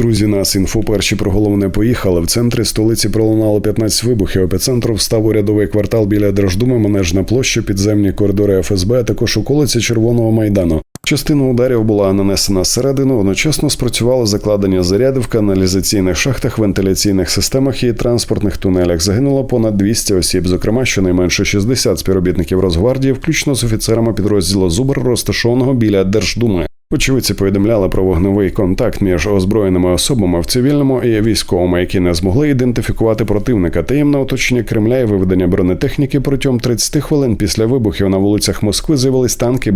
Друзі, нас інфо перші про головне поїхали. В центрі столиці пролунало 15 вибухів. Епіцентром встав урядовий квартал біля Держдуми, Манежна площа, підземні коридори ФСБ, а також околиці Червоного майдану. Частина ударів була нанесена зсередину. Одночасно спрацювало закладення зарядів в каналізаційних шахтах, вентиляційних системах і транспортних тунелях. Загинуло понад 200 осіб, зокрема щонайменше 60 співробітників Росгвардії, включно з офіцерами підрозділу Зубр, розташованого біля Держдуми. Очевидці повідомляли про вогневий контакт між озброєними особами в цивільному і військовому, які не змогли ідентифікувати противника. Таємне оточення Кремля і виведення бронетехніки протягом 30 хвилин після вибухів на вулицях Москви з'явились танки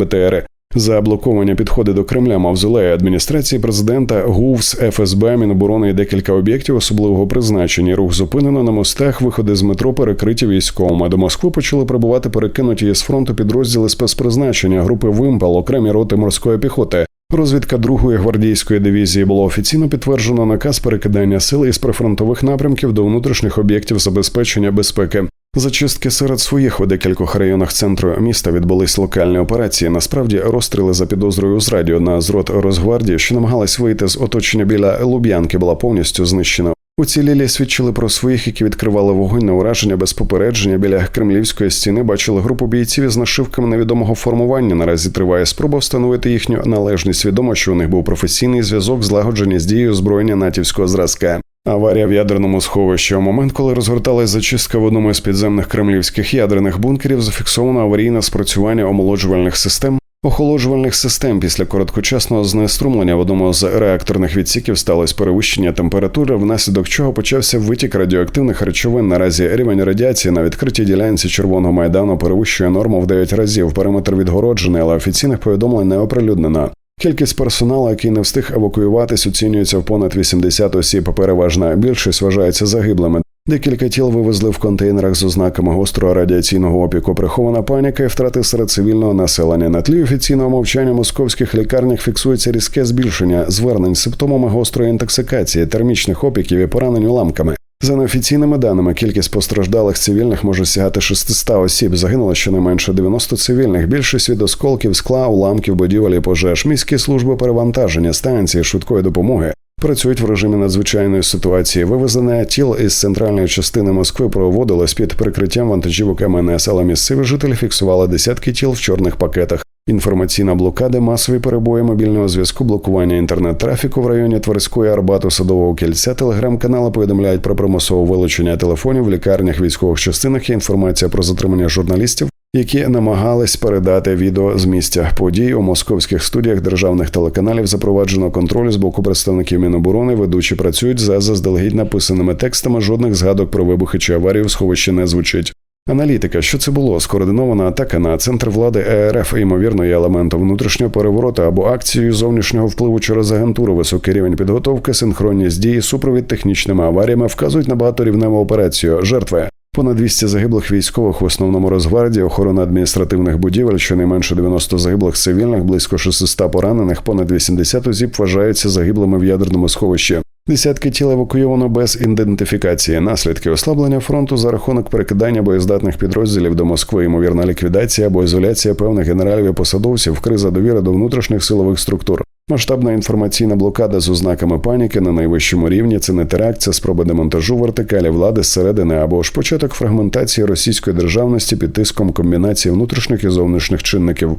Заблоковані підходи до Кремля мавзолеї адміністрації президента ГУВС, ФСБ, Міноборони і декілька об'єктів особливого призначення. Рух зупинено на мостах. Виходи з метро перекриті військовими. До Москви почали прибувати перекинуті із фронту підрозділи спецпризначення групи Вимпел, окремі роти морської піхоти. Розвідка другої гвардійської дивізії було офіційно підтверджено наказ перекидання сил із прифронтових напрямків до внутрішніх об'єктів забезпечення безпеки. Зачистки серед своїх у декількох районах центру міста відбулись локальні операції. Насправді розстріли за підозрою з радіо на зрод Росгвардії, що намагалась вийти з оточення біля Луб'янки, була повністю знищена. Уцілілі свідчили про своїх, які відкривали вогонь на ураження без попередження. Біля кремлівської стіни бачили групу бійців із нашивками невідомого формування. Наразі триває спроба встановити їхню належність. Відомо, що у них був професійний зв'язок, злагоджений з дією озброєння натівського зразка. Аварія в ядерному сховищі. У момент, коли розгорталась зачистка в одному із підземних кремлівських ядерних бункерів, зафіксовано аварійне спрацювання омолоджувальних систем. Охолоджувальних систем після короткочасного знеструмлення в одному з реакторних відсіків сталося перевищення температури, внаслідок чого почався витік радіоактивних речовин. Наразі рівень радіації на відкритій ділянці червоного майдану перевищує норму в 9 разів. Периметр відгороджений, але офіційних повідомлень не оприлюднено. Кількість персоналу, який не встиг евакуюватись, оцінюється в понад 80 осіб. Переважна більшість вважається загиблими. Декілька тіл вивезли в контейнерах з ознаками гострого радіаційного опіку. Прихована паніка і втрати серед цивільного населення. На тлі офіційного мовчання московських лікарнях фіксується різке збільшення звернень з симптомами гострої інтоксикації, термічних опіків і поранень уламками. За неофіційними даними, кількість постраждалих цивільних може сягати 600 осіб. Загинуло щонайменше 90 цивільних. Більшість від осколків, скла, уламків, будівель і пожеж. Міські служби перевантаження, станції швидкої допомоги працюють в режимі надзвичайної ситуації. Вивезення тіл із центральної частини Москви проводилось під прикриттям вантажівок МНС, але місцеві жителі фіксували десятки тіл в чорних пакетах. Інформаційна блокада, масові перебої мобільного зв'язку, блокування інтернет-трафіку в районі Тверської Арбату, Садового кільця, телеграм-канали повідомляють про примусове вилучення телефонів в лікарнях, військових частинах. Є інформація про затримання журналістів, які намагались передати відео з місця подій у московських студіях державних телеканалів. Запроваджено контроль з боку представників Міноборони. Ведучі працюють за заздалегідь написаними текстами. Жодних згадок про вибухи чи аварію в сховищі не звучить. Аналітика, що це було скоординована атака на центр влади ЕРФ, ймовірно, є елементом внутрішнього перевороту або акцією зовнішнього впливу через агентуру, високий рівень підготовки, синхронність дії, супровід технічними аваріями вказують на багаторівневу операцію. Жертви понад 200 загиблих військових в основному Росгвардії, охорона адміністративних будівель, щонайменше 90 загиблих цивільних, близько 600 поранених, понад 80 осіб вважаються загиблими в ядерному сховищі. Десятки тіл евакуйовано без ідентифікації. Наслідки ослаблення фронту за рахунок перекидання боєздатних підрозділів до Москви, ймовірна ліквідація або ізоляція певних генералів і посадовців, криза довіри до внутрішніх силових структур. Масштабна інформаційна блокада з ознаками паніки на найвищому рівні це не теракт, це спроба демонтажу вертикалі влади зсередини або ж початок фрагментації російської державності під тиском комбінації внутрішніх і зовнішніх чинників.